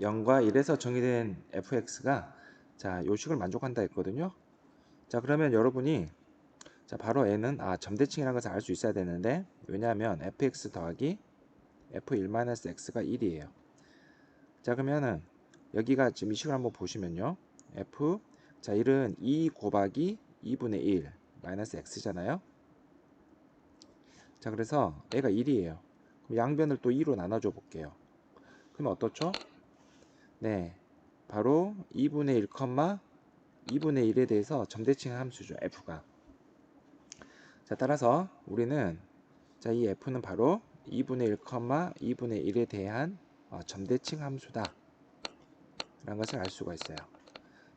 0과 1에서 정의된 fx가 자 요식을 만족한다 했거든요. 자 그러면 여러분이 자 바로 n은 아 점대칭이라는 것을 알 수 있어야 되는데 왜냐하면 fx 더하기 f1-x가 1이에요. 자 그러면은 여기가 지금 이 식을 한번 보시면요. f 자 1은 2 곱하기 2분의 1 마이너스 x잖아요. 자 그래서 얘가 1이에요. 그럼 양변을 또 2로 나눠줘 볼게요. 그럼 어떻죠? 네, 바로 2분의 1, 2분의 1에 대해서 점대칭 함수죠. f가. 자, 따라서 우리는 자, 이 f는 바로 2분의 1, 2분의 1에 대한 어, 점대칭 함수다. 라는 것을 알 수가 있어요.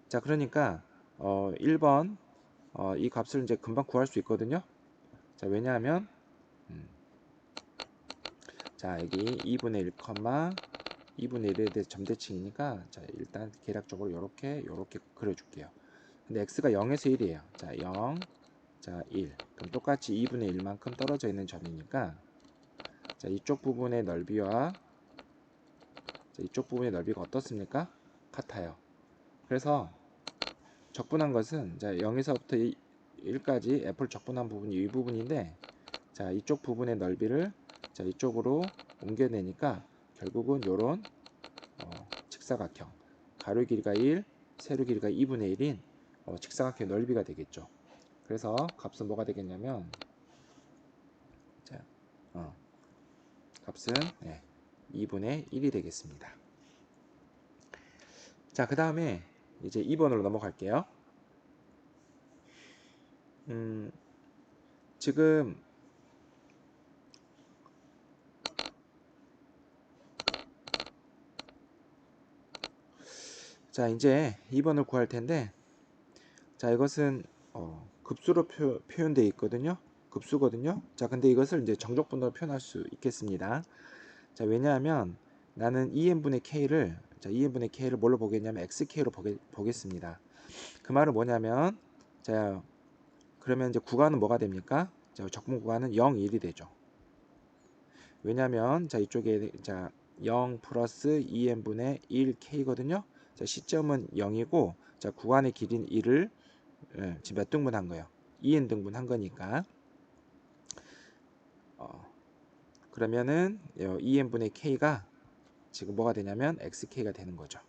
자, 그러니까 어, 1번 어, 이 값을 이제 금방 구할 수 있거든요. 자, 왜냐하면 음, 자, 여기 2분의 1, 2분의 1에 대해 점대칭이니까 자, 일단 계략적으로 이렇게 이렇게 그려 줄게요. 근데 x가 0에서 1이에요. 자, 0 자, 1. 그럼 똑같이 2분의 1만큼 떨어져 있는 점이니까 자, 이쪽 부분의 넓이와 자, 이쪽 부분의 넓이가 어떻습니까? 같아요. 그래서 적분한 것은 자, 0에서부터 1 까지 f를 적분한 부분이 이 부분인데 자, 이쪽 부분의 넓이를 자, 이쪽으로 옮겨내니까 결국은 요런 어, 직사각형 가로 길이가 1, 세로 길이가 2분의 1인 어, 직사각형 넓이가 되겠죠. 그래서 값은 뭐가 되겠냐면 자, 어, 값은 네, 2분의 1이 되겠습니다. 자, 그 다음에 이제 2번으로 넘어갈게요. 음, 지금 자, 이제 2번을 구할 텐데 자, 이것은 어, 급수로 표, 현되어 있거든요. 급수거든요. 자, 근데 이것을 이제 정적분으로 표현할 수 있겠습니다. 자, 왜냐하면 나는 2n분의 k를 자, 2n분의 k를 뭘로 보겠냐면 xk로 보게, 보겠습니다. 그 말은 뭐냐면 자, 그러면 이제 구간은 뭐가 됩니까? 자, 적분 구간은 0, 1이 되죠. 왜냐하면 자, 이쪽에 자, 0 플러스 2n분의 1k거든요. 자, 시점은 0이고 자, 구간의 길이는 1을 예, 지금 몇 등분 한 거예요? 2n 등분 한 거니까 어, 그러면은 2n분의 k가 지금 뭐가 되냐면 xk가 되는 거죠.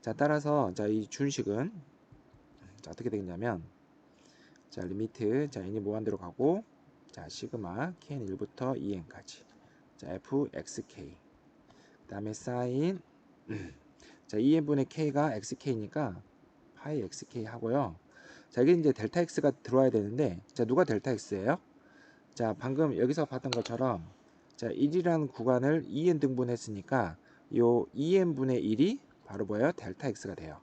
자, 따라서 자, 이 준식은 자, 어떻게 되겠냐면 자, 리미트 자, n이 무한대로 가고 자, 시그마 k는 1부터 2n까지 자, fxk 그 다음에 사인 자, 2n분의 k가 xk니까 파이 xk 하고요. 자, 여기 이제 델타 x가 들어와야 되는데 자, 누가 델타 x예요? 자, 방금 여기서 봤던 것처럼 자, 1이라는 구간을 2n 등분했으니까 요 2n분의 1이 바로 뭐예요? 델타 x가 돼요.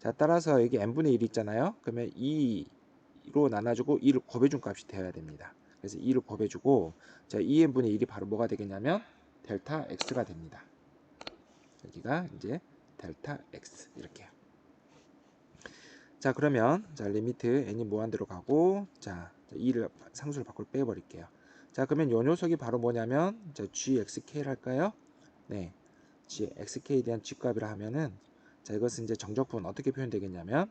자, 따라서 여기 n분의 1 있잖아요. 그러면 2로 나눠주고 2를 곱해준 값이 되어야 됩니다. 그래서 2를 곱해주고 자, 2n분의 1이 바로 뭐가 되겠냐면 델타 x가 됩니다. 여기가 이제 델타 x 이렇게요. 자 그러면 자 리미트 n이 무한대로 가고 자 2를 상수를 밖으로 빼버릴게요. 자 그러면 요 녀석이 바로 뭐냐면 자 gxk를 할까요? 네, gxk에 대한 g값이라 하면은 자 이것은 이제 정적분 어떻게 표현되겠냐면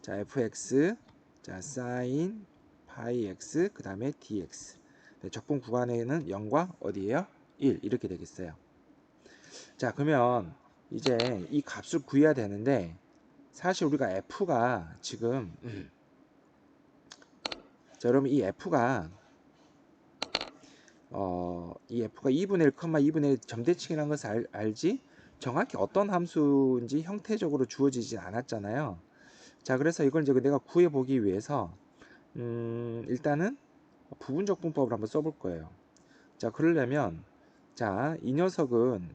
자 fx 자 sin 파이 x 그 다음에 dx 네, 적분 구간에는 0과 어디에요? 1 이렇게 되겠어요. 자 그러면 이제 이 값을 구해야 되는데 사실 우리가 f가 지금 음. 자 여러분 이 f가 어, 이 f가 2분의 1, 2분의 1 점대칭이라는 것을 알, 알지 정확히 어떤 함수인지 형태적으로 주어지지 않았잖아요. 자 그래서 이걸 이제 내가 구해 보기 위해서 음, 일단은 부분적 분법을 한번 써볼 거예요. 자 그러려면 자 이 녀석은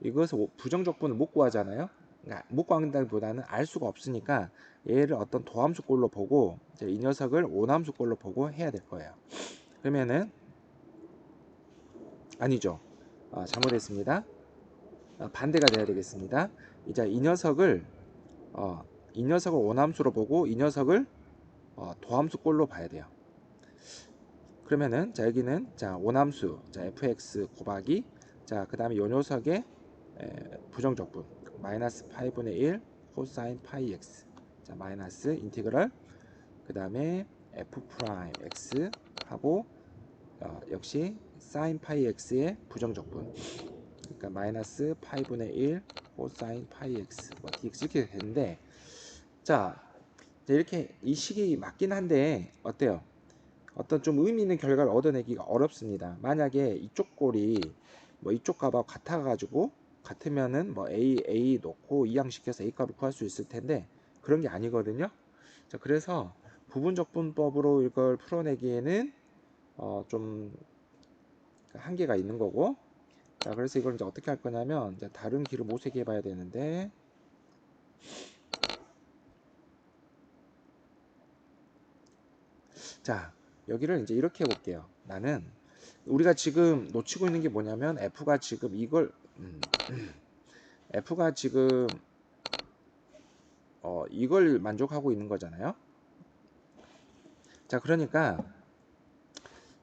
이것을 부정적분을 못 구하잖아요. 그러니까 못 구한다기보다는 알 수가 없으니까 얘를 어떤 도함수꼴로 보고 이 녀석을 오함수꼴로 보고 해야 될 거예요. 그러면은 아니죠. 아, 잘못했습니다. 아, 반대가 돼야 되겠습니다. 이제 이 녀석을 어, 이 녀석을 원함수로 보고 이 녀석을 어, 도함수 꼴로 봐야 돼요. 그러면은 자 여기는 자 원함수 자 fx 곱하기 자 그 다음에 요 녀석의 에, 부정적분. 마이너스 파이분의 1 코사인 파이 x 자 마이너스 인티그럴. 그 다음에 f 프라임 x 하고 어, 역시 사인 파이 x의 부정적분. 그러니까 마이너스 파이분의 1 코사인 파이 x 뭐 dx 이렇게 되는데 자 이렇게 이 식이 맞긴 한데 어때요? 어떤 좀 의미 있는 결과를 얻어내기가 어렵습니다. 만약에 이쪽 꼴이 뭐 이쪽 값하고 같아가지고 같으면은 뭐 a a 놓고 이항시켜서 a 값을 구할 수 있을 텐데 그런 게 아니거든요. 자 그래서 부분적분법으로 이걸 풀어내기에는 어 좀 한계가 있는 거고. 자 그래서 이걸 이제 어떻게 할 거냐면 이제 다른 길을 모색해 봐야 되는데. 자 여기를 이제 이렇게 해볼게요. 나는 우리가 지금 놓치고 있는 게 뭐냐면 F가 지금 이걸 음, F가 지금 어, 이걸 만족하고 있는 거잖아요 자 그러니까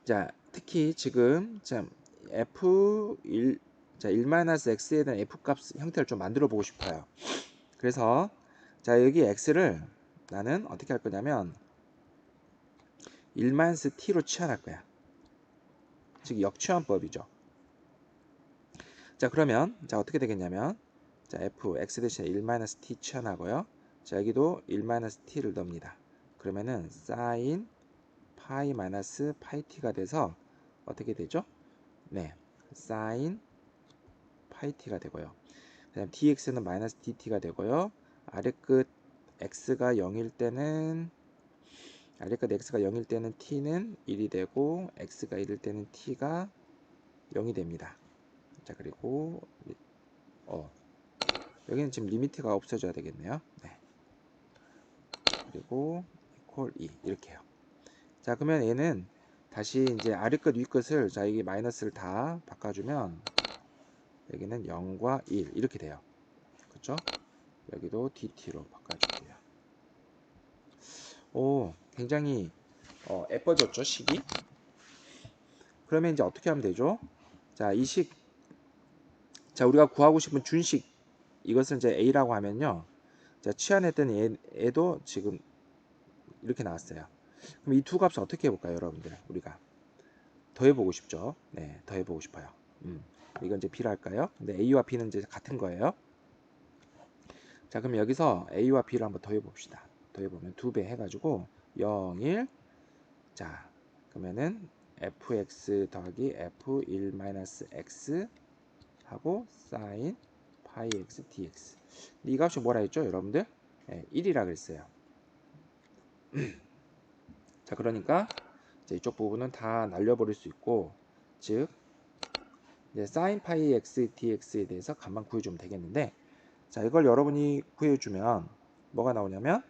자 특히 지금 자 F1 자 1-x에 대한 F 값 형태를 좀 만들어 보고 싶어요 그래서 자 여기 x를 나는 어떻게 할 거냐면 1-t로 치환할 거야. 즉 역치환법이죠. 자 그러면 자 어떻게 되겠냐면 자 f x 대신에 1-t 치환하고요. 자 여기도 1-t를 넣습니다. 그러면은 sin 파이 마이너스 파이 t가 돼서 어떻게 되죠? 네, sin 파이 t가 되고요. 그 다음 dx는 마이너스 dt가 되고요. 아래 끝 x가 0일 때는 아래끝 x가 0일 때는 t는 1이 되고 x가 1일 때는 t가 0이 됩니다. 자 그리고 어 여기는 지금 리미트가 없어져야 되겠네요. 네. 그리고 이퀄 2 이렇게요. 자 그러면 얘는 다시 이제 아래 끝 위 끝을 자 이게 마이너스를 다 바꿔주면 여기는 0과 1 이렇게 돼요. 그렇죠? 여기도 dt로 바꿔줄게요. 오 굉장히 어, 예뻐졌죠 식이 그러면 이제 어떻게 하면 되죠 자 이 식 자 우리가 구하고 싶은 준식 이것을 이제 A라고 하면요. 자 치환했던 얘, 얘도 지금 이렇게 나왔어요. 그럼 이 두 값을 어떻게 해볼까요 여러분들? 우리가 더해보고 싶죠? 네 더해보고 싶어요. 음, 이건 이제 B로 할까요? 근데 A와 B는 이제 같은 거예요. 자 그럼 여기서 A와 B를 한번 더해봅시다. 더해보면 두 배 해가지고 0, 1. 자, 그러면은 fx 더하기 f1-x 하고 sin 파이 x dx. 이 값이 뭐라 했죠, 여러분들? 네, 1이라 그랬어요. 자, 그러니까 이제 이쪽 부분은 다 날려버릴 수 있고, 즉 이제 sin 파이 x dx에 대해서 값만 구해주면 되겠는데, 자, 이걸 여러분이 구해주면 뭐가 나오냐면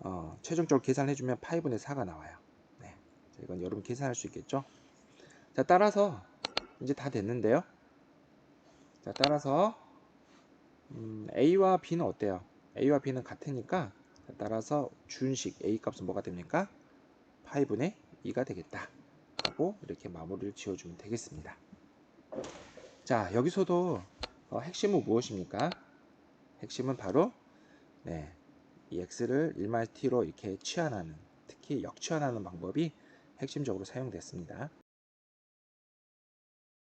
어, 최종적으로 계산해주면 8분의 4가 나와요. 네. 이건 여러분 계산할 수 있겠죠? 자, 따라서 이제 다 됐는데요. 자, 따라서 음, A와 B는 어때요? A와 B는 같으니까 따라서 준식 A 값은 뭐가 됩니까? 8분의 2가 되겠다. 하고 이렇게 마무리를 지어주면 되겠습니다. 자, 여기서도 어, 핵심은 무엇입니까? 핵심은 바로 네, 이 x를 1-t로 이렇게 치환하는 특히 역치환하는 방법이 핵심적으로 사용됐습니다.